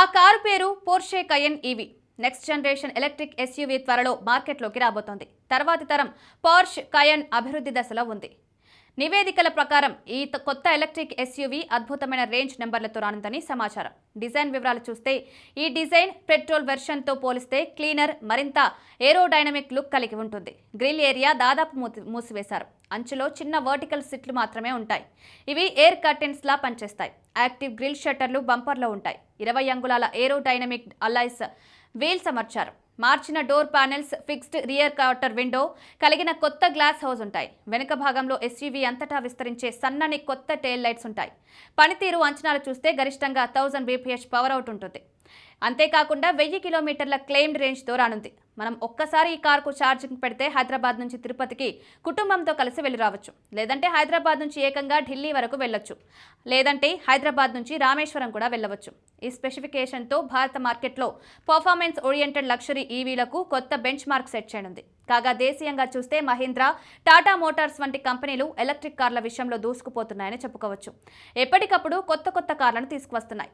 ఆ కారు పేరు Porsche Cayenne EV. Next generation electric SUV త్వరలో మార్కెట్లోకి రాబోతోంది. తర్వాతి తరం పోర్ష్ కయన్ అభివృద్ధి దశలో ఉంది. నివేదికల ప్రకారం ఈ కొత్త ఎలక్ట్రిక్ ఎస్యూవీ అద్భుతమైన రేంజ్ నెంబర్లతో రానుందని సమాచారం. డిజైన్ వివరాలు చూస్తే ఈ డిజైన్ పెట్రోల్ వెర్షన్తో పోలిస్తే క్లీనర్ మరింత ఏరోడైనమిక్ లుక్ కలిగి ఉంటుంది. గ్రిల్ ఏరియా దాదాపు మూసివేశారు. అంచులో చిన్న వర్టికల్ సిట్లు మాత్రమే ఉంటాయి. ఇవి ఎయిర్ కర్టెన్స్లా పనిచేస్తాయి. యాక్టివ్ గ్రిల్ షట్టర్లు బంపర్లో ఉంటాయి. ఇరవై అంగుళాల ఏరోడైనమిక్ అలైస్ వీల్స్ అమర్చారు మార్చిన door panels fixed rear quarter window కలిగిన కొత్త గ్లాస్ హౌస్ ఉంటాయి. వెనుక భాగంలో ఎస్యూవీ అంతటా విస్తరించే సన్నని కొత్త టెయిల్ లైట్స్ ఉంటాయి. పనితీరు అంచనాలు చూస్తే గరిష్టంగా థౌజండ్ బీపీహెచ్ పవర్ అవుట్ ఉంటుంది. అంతేకాకుండా వెయ్యి కిలోమీటర్ల క్లెయిమ్డ్ రేంజ్తో రానుంది. మనం ఒక్కసారి ఈ కార్కు ఛార్జింగ్ పెడితే హైదరాబాద్ నుంచి తిరుపతికి కుటుంబంతో కలిసి వెళ్ళి రావచ్చు. లేదంటే హైదరాబాద్ నుంచి ఏకంగా ఢిల్లీ వరకు వెళ్ళొచ్చు. లేదంటే హైదరాబాద్ నుంచి రామేశ్వరం కూడా వెళ్ళవచ్చు. ఈ స్పెసిఫికేషన్తో భారత మార్కెట్లో పర్ఫార్మెన్స్ ఓరియంటెడ్ లగ్జరీ ఈవీలకు కొత్త బెంచ్ మార్క్ సెట్ చేయనుంది. కాగా దేశీయంగా చూస్తే మహీంద్రా టాటా మోటార్స్ వంటి కంపెనీలు ఎలక్ట్రిక్ కార్ల విషయంలో దూసుకుపోతున్నాయని చెప్పుకోవచ్చు. ఎప్పటికప్పుడు కొత్త కొత్త కార్లను తీసుకువస్తున్నాయి.